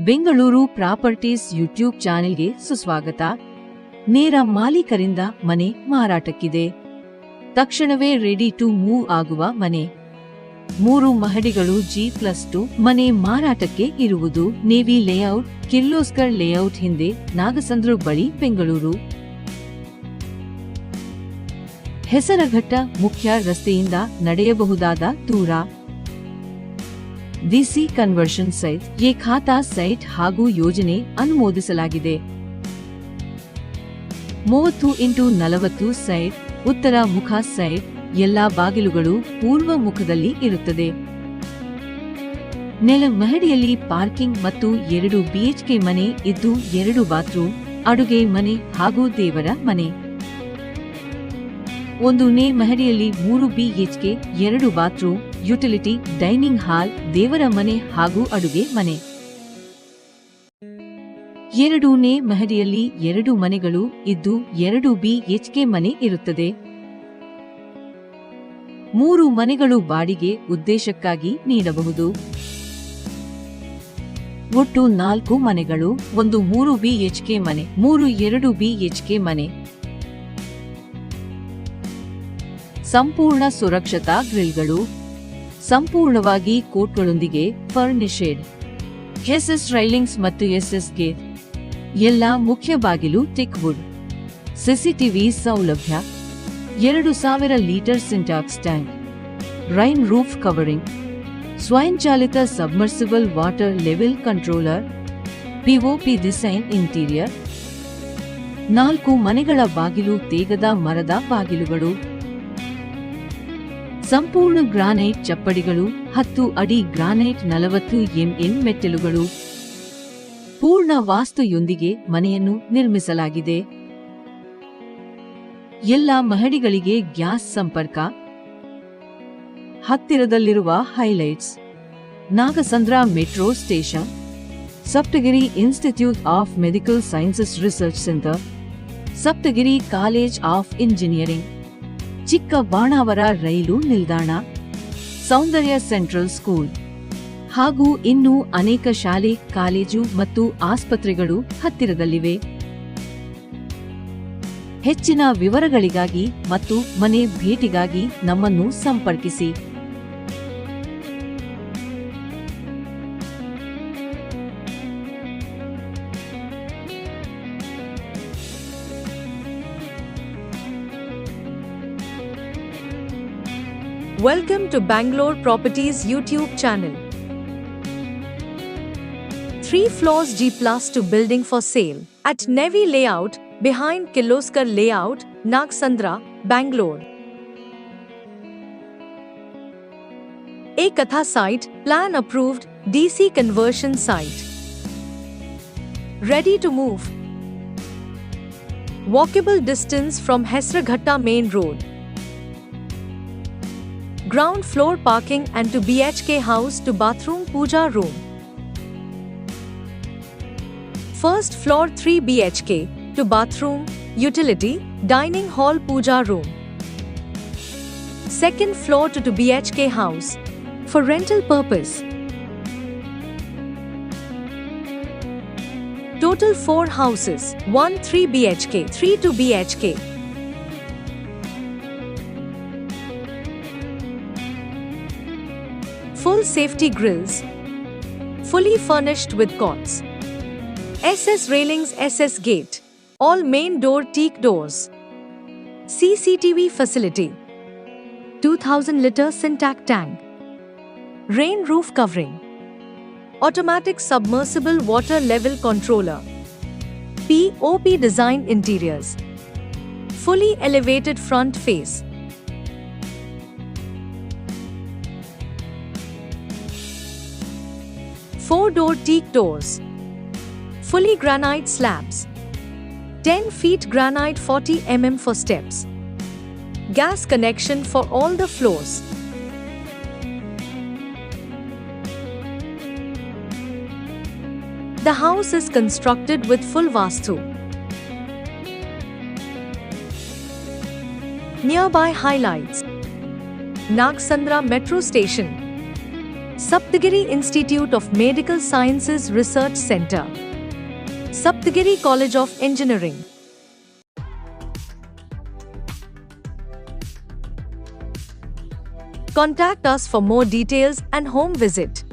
Bengaluru properties YouTube ಚಾನೆಲ್ಗೆ ಸುಸ್ವಾಗತ. ನೇರ ಮಾಲೀಕರಿಂದ ಮನೆ ಮಾರಾಟಕ್ಕಿದೆ. ತಕ್ಷಣವೇ ರೆಡಿ ಟು ಮೂವ್ ಆಗುವ ಮನೆ. ಮೂರು ಮಹಡಿಗಳು ಜಿ ಪ್ಲಸ್ ಟು ಮನೆ ಮಾರಾಟಕ್ಕೆ ಇರುವುದು. ನೇವಿ ಲೇಔಟ್, ಕಿರ್ಲೋಸ್ಕರ್ ಲೇಔಟ್ ಹಿಂದೆ ನಾಗಸಂದ್ರ ಬಳಿ ಬೆಂಗಳೂರು. ಹೆಸರಘಟ್ಟ ಮುಖ್ಯ ರಸ್ತೆಯಿಂದ ನಡೆಯಬಹುದಾದ ದೂರ. DC conversion site A khata site ಹಾಗೂ ಯೋಜನೆ ಅನುಮೋದಿಸಲಾಗಿದೆ. ಮೂವತ್ತು ಇಂಟು ನಲವತ್ತು ಸೈಟ್, ಉತ್ತರ ಮುಖ ಸೈಟ್, ಎಲ್ಲಾ ಬಾಗಿಲುಗಳು ಪೂರ್ವ ಮುಖದಲ್ಲಿ ಇರುತ್ತದೆ. ನೆಲ ಮಹಡಿಯಲ್ಲಿ ಪಾರ್ಕಿಂಗ್ ಮತ್ತು ಎರಡು ಬಿಎಚ್ಕೆ ಮನೆ ಇದ್ದು ಎರಡು ಬಾತ್ರೂಮ್, ಅಡುಗೆ ಮನೆ ಹಾಗೂ ದೇವರ ಮನೆ. ಒಂದು ನೇ ಮಹಡಿಯಲ್ಲಿ ಮೂರು ಬಿಎಚ್ಕೆ ಎರಡು ಬಾತ್ರೂಮ್ ಯುಟಿಲಿಟಿ, ಡೈನಿಂಗ್ ಹಾಲ್, ದೇವರ ಮನೆ ಹಾಗೂ ಅಡುಗೆ ಮನೆ. ಎರಡು ನೇ ಮಹಡಿಯಲ್ಲಿ ಎರಡು ಮನೆಗಳು ಇದ್ದು ಎರಡು ಬಿಎಚ್ಕೆ ಮನೆ ಇರುತ್ತದೆ. ಮೂರು ಮನೆಗಳು ಬಾಡಿಗೆ ಉದ್ದೇಶಕ್ಕಾಗಿ ನೀಡಬಹುದು. ಒಟ್ಟು ನಾಲ್ಕು ಮನೆಗಳು, ಒಂದು ಮೂರು ಬಿಎಚ್ಕೆ ಮನೆ, ಮೂರು ಎರಡು ಬಿಎಚ್ಕೆ ಮನೆ. ಸಂಪೂರ್ಣ ಸುರಕ್ಷತಾ ಗ್ರಿಲ್ಗಳು ಸಂಪೂರ್ಣವಾಗಿ ಕೋಟ್ಗಳೊಂದಿಗೆ ಫರ್ನಿಷೆಡ್ ಎಸ್ಎಸ್ ರೈಲಿಂಗ್ಸ್ ಮತ್ತು ಎಸ್ಎಸ್ ಗೇಟ್ ಎಲ್ಲ ಮುಖ್ಯ ಬಾಗಿಲು ಟಿಕ್ ವುಡ್ ಸಿಸಿಟಿವಿ ಸೌಲಭ್ಯ. ಎರಡು ಸಾವಿರ litre Sintex tank. Rain roof covering. ಸ್ವಯಂಚಾಲಿತ submersible water level controller. POP design interior. ನಾಲ್ಕು ಮನೆಗಳ ಬಾಗಿಲು, ತೇಗದ ಮರದ ಬಾಗಿಲುಗಳು. ಸಂಪೂರ್ಣ ಗ್ರಾನೈಟ್ ಚಪ್ಪಡಿಗಳು ಹತ್ತು ಅಡಿ ಗ್ರಾನೈಟ್ ನಲವತ್ತು ಎಂಎಂ ಮೆಟ್ಟಿಲುಗಳು. ಪೂರ್ಣ ವಾಸ್ತುಯೊಂದಿಗೆ ಮನೆಯನ್ನು ನಿರ್ಮಿಸಲಾಗಿದೆ. ಎಲ್ಲ ಮಹಡಿಗಳಿಗೆ ಗ್ಯಾಸ್ ಸಂಪರ್ಕ. ಹತ್ತಿರದಲ್ಲಿರುವ highlights. Nagasandra metro station. Saptagiri institute of medical sciences research centre. Saptagiri college of engineering. Chikka Banavara ರೈಲು ನಿಲ್ದಾಣ, ಸೌಂದರ್ಯ ಸೆಂಟ್ರಲ್ ಸ್ಕೂಲ್, ಹಾಗೂ ಇನ್ನೂ ಅನೇಕ ಶಾಲೆ, ಕಾಲೇಜು ಮತ್ತು ಆಸ್ಪತ್ರೆಗಳು ಹತ್ತಿರದಲ್ಲಿವೆ. ಹೆಚ್ಚಿನ ವಿವರಗಳಿಗಾಗಿ ಮತ್ತು ಮನೆ ಭೇಟಿಗಾಗಿ ನಮ್ಮನ್ನು ಸಂಪರ್ಕಿಸಿ. Welcome to Bangalore Properties YouTube channel. 3 floors G plus 2 building for sale at Nevi Layout behind Kiloskar Layout, Nagsandra, Bangalore. A Katha site, plan approved, DC conversion site. Ready to move. Walkable distance from Hesraghatta Main Road. Ground floor parking and to BHK house to bathroom puja room. First floor 3 BHK to bathroom, utility, dining hall puja room. Second floor to 2 BHK house for rental purpose. Total 4 houses, 1 3 BHK, 3 2 BHK. Full safety grills. Fully furnished with cots. SS railings, SS gate. All main door teak doors. CCTV facility. 2000 liter Syntac tank. Rain roof covering. Automatic submersible water level controller. POP design interiors. Fully elevated front face. Four door teak doors. Fully granite slabs. 10 feet granite 40 mm for steps. Gas connection for all the floors. The house is constructed with full vastu. Nearby highlights Nagsandra Metro Station, Saptagiri Institute of Medical Sciences Research Center. Saptagiri College of Engineering. Contact us for more details and home visit.